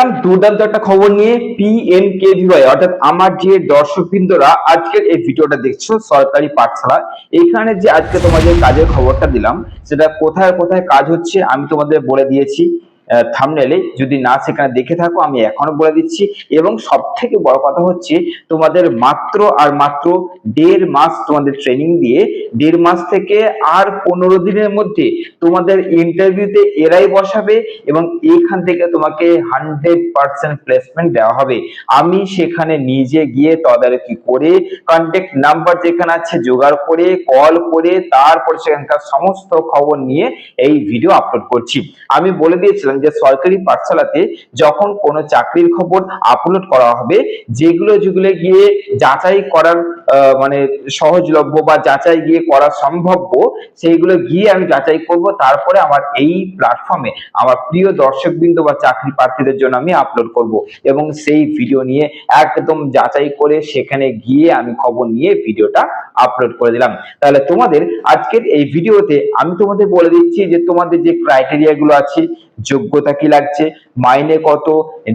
এলাম দুর্দান্ত একটা খবর নিয়ে পিএমকেভিওয়াই অর্থাৎ আমার যে দর্শকবৃন্দরা আজকের এই ভিডিওটা দেখছ, সরকারি পাঠশালা, এখানে যে আজকে তোমাদের কাজের খবরটা দিলাম, সেটা কোথায় কোথায় কাজ হচ্ছে আমি তোমাদের বলে দিয়েছি। থামনেলে যদি না সেখানে দেখে থাকো, আমি এখনও বলে দিচ্ছি। এবং সব থেকে বড় কথা হচ্ছে, তোমাদের মাত্র আর মাত্র দেড় মাস তোমাদের ট্রেনিং দিয়ে, দেড় মাস থেকে আর পনেরো দিনের মধ্যে তোমাদের ইন্টারভিউতে এরাই বসাবে এবং এইখান থেকে তোমাকে হান্ড্রেড পার্সেন্ট প্লেসমেন্ট দেওয়া হবে। আমি সেখানে নিজে গিয়ে তদারকি করে কন্ট্যাক্ট নাম্বার যেখানে আছে জোগাড় করে কল করে, তারপর সেখানকার সমস্ত খবর নিয়ে এই ভিডিও আপলোড করছি। আমি বলে দিয়েছিলাম যে সরকারি পাঠশালাতে যখন কোনো চাকরির খবর আপলোড করা হবে, যেগুলো যেগুলো গিয়ে যাচাই করার মানে সহজলভ্য বা যাচাই গিয়ে করা সম্ভাব্য, সেইগুলো গিয়ে আমি যাচাই করব। তারপরে আমার এই প্ল্যাটফর্মে আমার প্রিয় দর্শকবৃন্দ বা চাকরি প্রার্থীদের জন্য আমি আপলোড করব এবং সেই ভিডিও নিয়ে একদম যাচাই করে সেখানে গিয়ে আমি খবর নিয়ে ভিডিওটা আপলোড করে দিলাম। তাহলে তোমাদের আজকের এই ভিডিওতে আমি তোমাদের বলে দিচ্ছি যে তোমাদের যে ক্রাইটেরিয়া গুলো আছে যোগ্যতা কি লাগছে? মাইনে কত?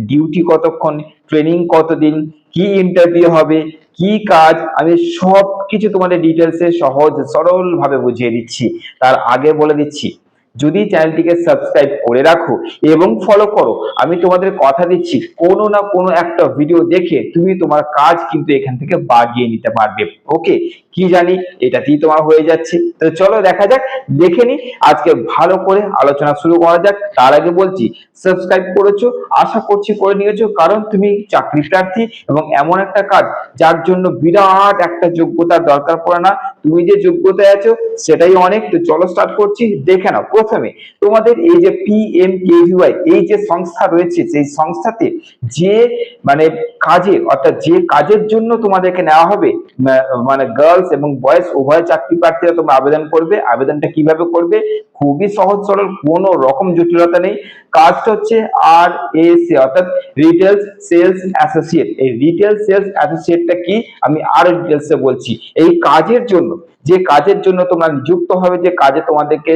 ডিউটি কতক্ষণ? ট্রেনিং কতদিন? কি ইন্টারভিউ হবে? কি কাজ? আমি সব কিছু তোমাদের ডিটেলসে সহজ সরলভাবে বুঝিয়ে দিচ্ছি। তার আগে বলে দিচ্ছি, যদি চ্যানেলটিকে সাবস্ক্রাইব করে রাখো এবং ফলো করো, আমি তোমাদের কথা দিচ্ছি, কোনো না কোনো একটা ভিডিও দেখে তুমি তোমার কাজ কিন্তু এখান থেকে বাগিয়ে নিতে পারবে। ওকে কি জানি, এটাতেই তোমার হয়ে যাচ্ছে। তো চলো দেখা যাক, দেখে নি আজকে ভালো করে আলোচনা শুরু করা যাক। তার আগে বলছি সাবস্ক্রাইব করেছ, আশা করছি করে নিয়েছো, কারণ তুমি চাকরি প্রার্থী এবং এমন একটা কাজ, যার জন্য বিরাট একটা যোগ্যতার দরকার পড়ে না। তুমি যে যোগ্যতায় আছো, সেটাই অনেক। তো চলো স্টার্ট করছি, দেখে নাও। প্রথমে, তোমাদের এই যে পি এম পিএমকেভিওয়াই এই যে সংস্থা রয়েছে, সেই সংস্থাতে যে মানে কাজে, অর্থাৎ যে কাজের জন্য তোমাদেরকে নেওয়া হবে মানে গার্লস এবং বয়েজ উভয় চাকরি প্রার্থীরা তোমরা আবেদন করবে। আবেদনটা কীভাবে করবে? খুবই সহজ, সরল, কোনো রকম জটিলতা নেই। কাজটা হচ্ছে আর এ সি অর্থাৎ রিটেল সেলস অ্যাসোসিয়েট এই রিটেল সেলস অ্যাসোসিয়েটটা কি? আমি আরও ডিটেলসে বলছি। এই কাজের জন্য যে কাজের জন্য তোমরা নিযুক্ত হবে, যে কাজে তোমাদেরকে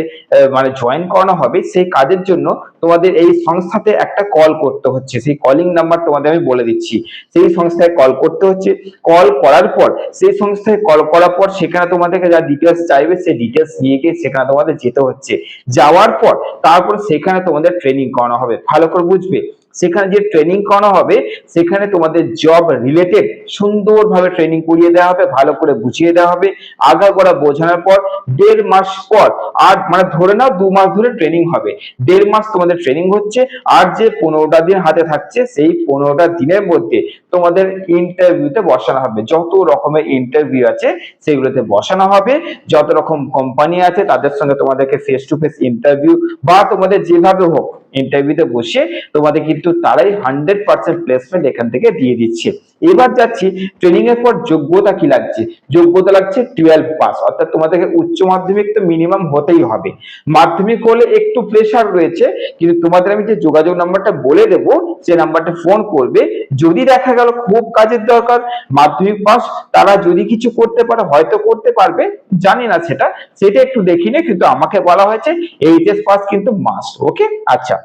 মানে জয়েন করানো হবে, সেই কাজের জন্য তোমাদের এই সংস্থাতে একটা কল করতে হচ্ছে। সেই কলিং নাম্বার তোমাদের আমি বলে দিচ্ছি। সেই সংস্থায় কল করতে হচ্ছে। কল করার পর, সেই সংস্থায় কল করার পর সেখানে তোমাদেরকে যা ডিটেলস চাইবে, সেই ডিটেলস নিয়ে গিয়ে সেখানে তোমাদের যেতে হচ্ছে। যাওয়ার পর, তারপর সেখানে তোমাদের ট্রেনিং করানো হবে। ভালো করে বুঝবে? সেখানে যে ট্রেনিং করানো হবে, সেখানে তোমাদের জব রিলেটেড সুন্দরভাবে ট্রেনিং করিয়ে দেওয়া হবে, ভালো করে বুঝিয়ে দেওয়া হবে। আগাগোড়া বোঝানোর পর দেড় মাস পর আর মানে ধরে নাও দু মাস ধরে ট্রেনিং হবে। দেড় মাস তোমাদের ট্রেনিং হচ্ছে, আর যে পনেরোটা দিন হাতে থাকছে, সেই পনেরোটা দিনের মধ্যে তোমাদের ইন্টারভিউতে বসানো হবে। যত রকমের ইন্টারভিউ আছে, সেগুলোতে বসানো হবে। যত রকম কোম্পানি আছে, তাদের সঙ্গে তোমাদেরকে ফেস টু ফেস ইন্টারভিউ বা তোমাদের যেভাবে হোক ইন্টারভিউতে বসে তোমাদের কিন্তু তারাই হান্ড্রেড পার্সেন্ট প্লেসমেন্ট এখান থেকে দিয়ে দিচ্ছে। এবার যাচ্ছি ট্রেনিং এর পর যোগ্যতা কি লাগছে? যোগ্যতা লাগছে টুয়েলভ পাস অর্থাৎ তোমাদেরকে উচ্চ মাধ্যমিক তো মিনিমাম হতেই হবে। মাধ্যমিক হলে একটু প্রেশার রয়েছে, কিন্তু তোমাদের আমি যে যোগাযোগ নাম্বারটা বলে দেবো, সে নাম্বারটা ফোন করবে। যদি দেখা গেল খুব কাজের দরকার, মাধ্যমিক পাস তারা যদি কিছু করতে পারে, হয়তো করতে পারবে, জানি না সেটা। সেটা একটু দেখিনি কিন্তু আমাকে বলা হয়েছে এইচএস পাস কিন্তু মাস্ট ওকে আচ্ছা।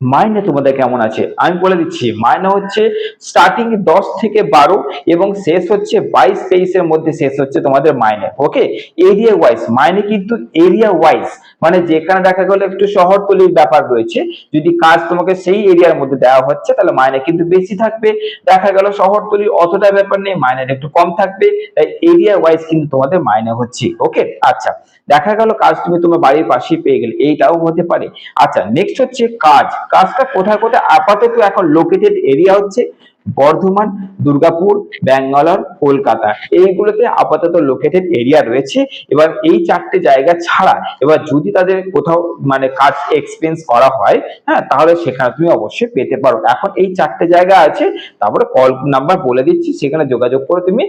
মাইনে তোমাদের কেমন আছে? আমি বলে দিচ্ছি মাইনে হচ্ছে স্টার্টিং দশ থেকে বারো এবং শেষ হচ্ছে বাইশ, তেইশের মধ্যে শেষ হচ্ছে তোমাদের মাইনে ওকে এরিয়া ওয়াইজ মাইনে কিন্তু এরিয়া ওয়াইজ মানে যেখানে দেখা গেলো একটু শহরতলির ব্যাপার রয়েছে, যদি কাজ তোমাকে সেই এরিয়ার মধ্যে দেওয়া হচ্ছে, তাহলে মাইনে কিন্তু বেশি থাকবে। দেখা গেল শহরতলির অতটা ব্যাপার নেই মাইনেটা একটু কম থাকবে, তাই এরিয়া ওয়াইজ কিন্তু তোমাদের মাইনে হচ্ছে ওকে আচ্ছা দেখা গেল কাজ তুমি তোমার বাড়ির পাশেই পেয়ে গেলে, এইটাও হতে পারে। আচ্ছা নেক্সট হচ্ছে কাজ। কাজটা কোথায় কোথায়? আপাতত এখন লোকেটেড এরিয়া হচ্ছে বর্ধমান, দুর্গাপুর, ব্যাঙ্গালোর, কলকাতা। এইগুলোতে আপাতত লোকেটেড এরিয়া রয়েছে। এবার এই চারটে জায়গা ছাড়া এবার যদি তাদের কোথাও মানে কাজ এক্সপেন্স করা হয় হ্যাঁ তাহলে সেখানে তুমি অবশ্যই পেতে পারো। এখন এই চারটে জায়গা আছে, তারপরে কল নাম্বার বলে দিচ্ছি, সেখানে যোগাযোগ করে তুমি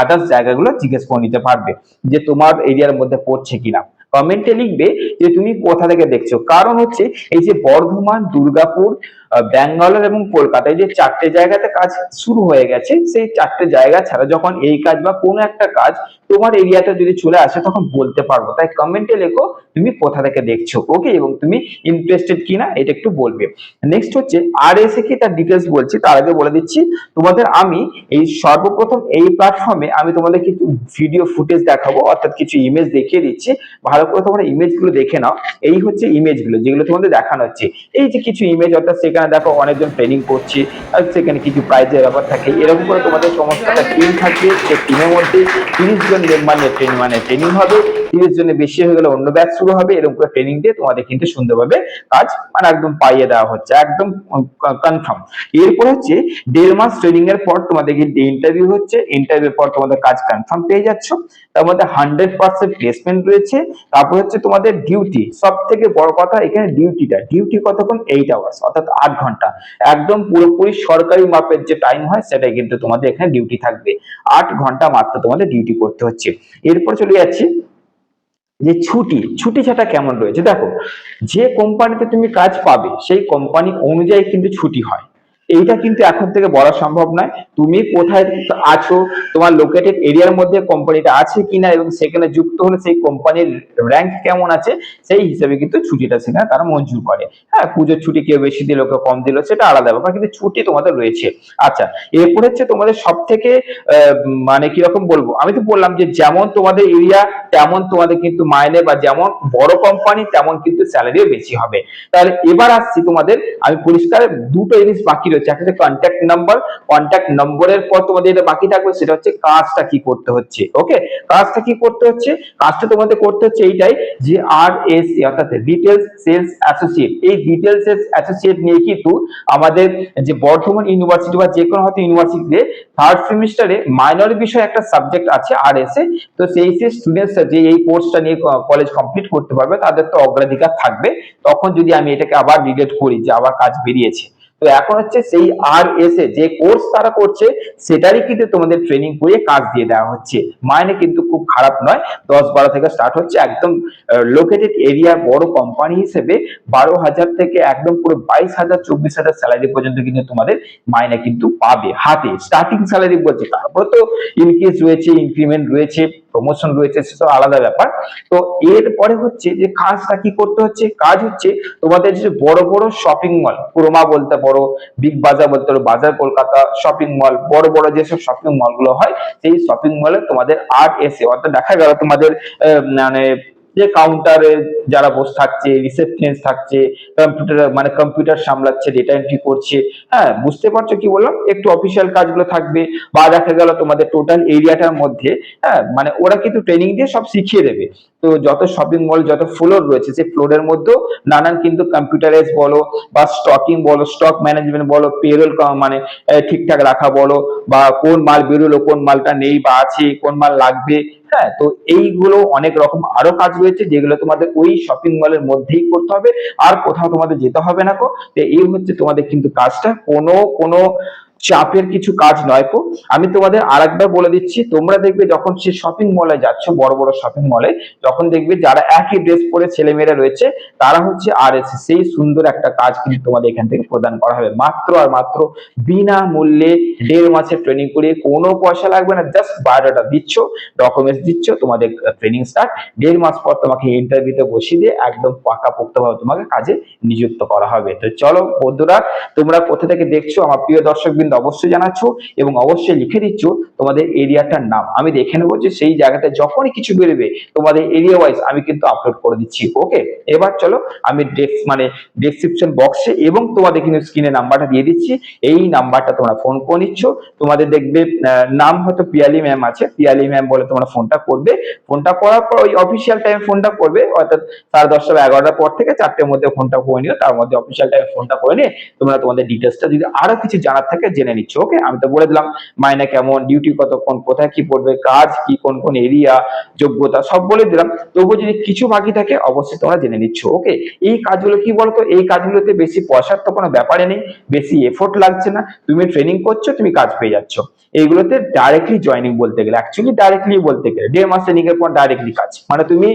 আদার্স জায়গাগুলো জিজ্ঞেস করে নিতে পারবে যে তোমার এরিয়ার মধ্যে পড়ছে কিনা। কমেন্টে লিখবে যে তুমি কোথা থেকে দেখছ। কারণ হচ্ছে এই যে বর্ধমান, দুর্গাপুর ব্যাঙ্গালোর এবং কলকাতায় যে চারটে জায়গাতে কাজ শুরু হয়ে গেছে, সেই চারটে জায়গা ছাড়া যখন এই কাজ বা কোনো একটা কাজ তোমার এরিয়াতে যদি চলে আসে, তখন বলতে পারব। তাই কমেন্টে লেখো, তুমি কোথা থেকে দেখছ? ওকে এবং তুমি ইন্টারেস্টেড কিনা, এটা একটু বলবে। নেক্সট হচ্ছে আর এসে কি তার ডিটেলস বলছি, তার আগে বলে দিচ্ছি, তোমাদের আমি এই সর্বপ্রথম এই প্ল্যাটফর্মে আমি তোমাদের কিছু ভিডিও ফুটেজ দেখাবো, অর্থাৎ কিছু ইমেজ দেখিয়ে দিচ্ছি। ভালো করে তোমরা ইমেজগুলো দেখে নাও। এই হচ্ছে ইমেজগুলো যেগুলো তোমাদের দেখানো হচ্ছে। এই যে কিছু ইমেজ অর্থাৎ সেখানে দেখো, অনেকজন ট্রেনিং করছে। সেখানে কিছু প্রাইজের ব্যাপার থাকে। এরকম করে তোমাদের সমস্ত একটা টিম থাকবে সেই টিমের মধ্যে তিরিশ জন মেম্বার নিয়ে ট্রেনিং মানে ট্রেনিং হবে। তিরিশ জনের বেশি হয়ে গেলে অন্য ব্যাচ শুরু হবে। এরকম করে ট্রেনিং দিয়ে তোমাদের কিন্তু সুন্দরভাবে কাজ মানে একদম পাইয়ে দেওয়া হচ্ছে। একদম কনফার্ম এরপর হচ্ছে দেড় মাস ট্রেনিং এর পর তোমাদের কিন্তু ইন্টারভিউ হচ্ছে ইন্টারভিউ পর তোমাদের কাজ কনফার্ম পেয়ে যাচ্ছ। তার মধ্যে হান্ড্রেড পার্সেন্ট প্লেসমেন্ট রয়েছে। তারপর হচ্ছে তোমাদের ডিউটি সব থেকে বড় কথা এখানে ডিউটিটা ডিউটি কতক্ষণ? এইট আওয়ার্স অর্থাৎ আট ঘণ্টা। একদম পুরোপুরি সরকারি মাপের যে টাইম হয়, সেটাই কিন্তু তোমাদের এখানে ডিউটি থাকবে। আট ঘণ্টা মাত্র তোমাদের ডিউটি করতে হচ্ছে। এরপর চলে যাচ্ছি যে ছুটি। ছুটি ছাটা কেমন রয়েছে? দেখো, যে কোম্পানিতে তুমি কাজ পাবে, সেই কোম্পানি অনুযায়ী কিন্তু ছুটি হয়। এইটা কিন্তু এখন থেকে বলা সম্ভব নয়। তুমি কোথায় আছো, তোমার লোকেটেড এরিয়ার মধ্যে কোম্পানিটা আছে কিনা এবং সেখানে যুক্ত হলে সেই কোম্পানির র্যাঙ্ক কেমন আছে, সেই হিসেবে কিন্তু ছুটিটা সেখানে তারা মঞ্জুর করে। হ্যাঁ পুজোর ছুটি কেউ বেশি দিল, কেউ কম দিল, সেটা আলাদা ব্যাপার, কিন্তু ছুটি তোমাদের রয়েছে। আচ্ছা এরপর হচ্ছে তোমাদের সব থেকে মানে কীরকম বলব? আমি তো বললাম যে যেমন তোমাদের এরিয়া তেমন তোমাদের কিন্তু মাইনে বা যেমন বড় কোম্পানি তেমন কিন্তু স্যালারিও বেশি হবে। তাহলে এবার আসছি তোমাদের, আমি পরিষ্কার দুটো জিনিস বাকি রয়েছে একটা কন্ট্যাক্ট নাম্বার কন্ট্যাক্ট নম্বরের পর তোমাদের এটা বাকি থাকবে সেটা হচ্ছে কাজটা কি করতে হচ্ছে ওকে কাজটা কি করতে হচ্ছে? কাজটা তোমাদের করতে হচ্ছে এইটাই যে আর এস অর্থাৎ সেলস অ্যাসোসিয়েট এই সেলস অ্যাসোসিয়েট নিয়ে কিন্তু আমাদের যে বর্ধমান ইউনিভার্সিটি বা যে কোনো হয়তো ইউনিভার্সিটিতে থার্ড সেমিস্টারে মাইনর বিষয় একটা সাবজেক্ট আছে আর তো সেই সেই স্টুডেন্টস যে এই কোর্সটা নিয়ে কলেজ কমপ্লিট করতে পারবে, তাদের তো অগ্রাধিকার থাকবে। তখন যদি আমি এটাকে আবার রিলেট করি যে আবার কাজ বেরিয়েছে। তো এখন হচ্ছে সেই আর এস এ যে কোর্স তারা করছে, সেটারই কিন্তু তোমাদের ট্রেনিং করিয়ে কাজ দিয়ে দেওয়া হচ্ছে। মাইনে কিন্তু খুব খারাপ নয়, দশ বারো থেকে স্টার্ট হচ্ছে একদম লোকেটেড এরিয়া বড় কোম্পানি হিসেবে বারো হাজার থেকে একদম পুরো বাইশ হাজার, চব্বিশ হাজার স্যালারি পর্যন্ত কিন্তু তোমাদের মাইনে কিন্তু পাবে হাতে। স্টার্টিং স্যালারি বলছে, তারপরে তো ইনক্রিজ রয়েছে ইনক্রিমেন্ট রয়েছে। প্রমোশন রয়েছে সেসব আলাদা ব্যাপার। তো এরপরে হচ্ছে যে কাজটা কি করতে হচ্ছে? কাজ হচ্ছে তোমাদের যে বড় বড় শপিং মল ক্রোমা বলতে পারো বিগ বাজার বলতে পারো বাজার কলকাতা শপিং মল বড় বড় যেসব শপিং মলগুলো হয়, সেই শপিং মলে তোমাদের আর এসে অর্থাৎ দেখা গেল তোমাদের মানে যে কাউন্টারে যারা বসে থাকছে রিসেপশনিস্ট থাকছে কম্পিউটার মানে কম্পিউটার সামলাচ্ছে ডেটা এন্ট্রি করছে হ্যাঁ বুঝতে পারছ কি বললাম? একটু অফিসিয়াল কাজগুলো থাকবে বা দেখা গেল তোমাদের টোটাল এরিয়াটার মধ্যে হ্যাঁ মানে ওরা কিন্তু ট্রেনিং দিয়ে সব শিখিয়ে দেবে। তো যত শপিং মল যত ফ্লোর রয়েছে, সেই ফ্লোরের মধ্যেও নানান কিন্তু কম্পিউটারাইজ বলো বা স্টকিং বলো স্টক ম্যানেজমেন্ট বলো পেরোল মানে ঠিকঠাক রাখা বলো বা কোন মাল বেরোলো, কোন মালটা নেই বা আছে, কোন মাল লাগবে হ্যাঁ তো এইগুলো অনেক রকম আরও কাজ রয়েছে যেগুলো তোমাদের ওই শপিং মলের মধ্যেই করতে হবে আর কোথাও তোমাদের যেতে হবে না কো এই হচ্ছে তোমাদের কিন্তু কাজটা। কোনো কোনো চাপের কিছু কাজ নয় কো আমি তোমাদের আরেকবার বলে দিচ্ছি, তোমরা দেখবে যখন সে শপিং মলে যাচ্ছ, বড় বড় শপিং মলে যখন দেখবে যারা একই ড্রেস পরে ছেলেমেয়েরা রয়েছে, তারা হচ্ছে আর সেই সুন্দর একটা কাজ কিন্তু তোমাদের এখান থেকে প্রদান করা হবে। মাত্র আর মাত্র বিনা মূল্যে দেড় মাসের ট্রেনিং করে কোনো পয়সা লাগবে না জাস্ট বায়োডাটা দিচ্ছ ডকুমেন্টস দিচ্ছ, তোমাদের ট্রেনিং স্টার্ট দেড় মাস পর তোমাকে ইন্টারভিউতে বসিয়ে দিয়ে একদম পাকাপোক্তভাবে তোমাকে কাজে নিযুক্ত করা হবে। তো চলো বন্ধুরা, তোমরা কোথা থেকে দেখছ? আমার প্রিয় দর্শক কিন্তু অবশ্যই জানাচ্ছ এবং অবশ্যই লিখে দিচ্ছ তোমাদের এরিয়াটার নাম। আমি দেখে নেব যে সেই জায়গাতে যখনই কিছু বেরোবে, তোমাদের এরিয়া ওয়াইজ আমি কিন্তু আপলোড করে দিচ্ছি। ওকে এবার চলো আমি মানে ডেসক্রিপশন বক্সে এবং তোমাদের কিন্তু স্ক্রিনে নাম্বারটা দিয়ে দিচ্ছি। এই নাম্বারটা তোমরা ফোন করে নিচ্ছ। তোমাদের দেখবে নাম হয়তো পিয়ালি ম্যাম আছে। পিয়ালি ম্যাম বলে তোমরা ফোনটা করবে। ফোনটা করার পর ওই অফিসিয়াল টাইমে ফোনটা করবে। অর্থাৎ সাড়ে দশটা বা এগারোটার পর থেকে চারটের মধ্যে ফোনটা করে নিও। তার মধ্যে অফিসিয়াল টাইমে ফোনটা করে নিয়ে তোমরা তোমাদের ডিটেলসটা যদি আরও কিছু জানার থাকে জেনে নিচ্ছ ওকে আমি তো বলে দিলাম, মাইনে কেমন ডিউটি কতক্ষণ, কোথায় কি পড়বে, কাজ কি, কোন কোন এরিয়া যোগ্যতা, সব বলে দিলাম। তবু যদি কিছু বাকি থাকে, অবশ্যই তোমরা জেনে নিচ্ছ ওকে এই কাজগুলো কি বলতো? এই কাজগুলোতে বেশি পয়সার তো কোনো ব্যাপারে নেই, বেশি এফোর্ট লাগছে না, তুমি ট্রেনিং করছ, তুমি কাজ পেয়ে যাচ্ছ। এইগুলোতে ডাইরেক্টলি জয়নিং বলতে গেলে অ্যাকচুয়ালি ডাইরেক্টলি বলতে গেলে, দেড় মাস ট্রেনিং এর পর ডাইরেক্টলি কাজ। মানে তুমি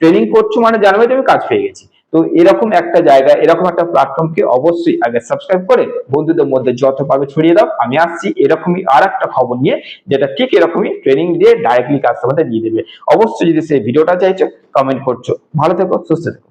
ট্রেনিং করছ মানে জানবে তুমি কাজ পেয়ে গেছি। তো এরকম একটা জায়গা, এরকম একটা প্ল্যাটফর্মকে অবশ্যই আগে সাবস্ক্রাইব করে, বন্ধুদের মধ্যে যত পাবে ছড়িয়ে দাও। আমি আসছি এরকমই আর একটা খবর নিয়ে, যেটা ঠিক এরকমই ট্রেনিং দিয়ে ডাইরেক্টলি কাস্টমারদের দিয়ে দেবে। অবশ্যই যদি সেই ভিডিওটা চাইছো কমেন্ট করছ। ভালো থেকো, সুস্থ থেকো।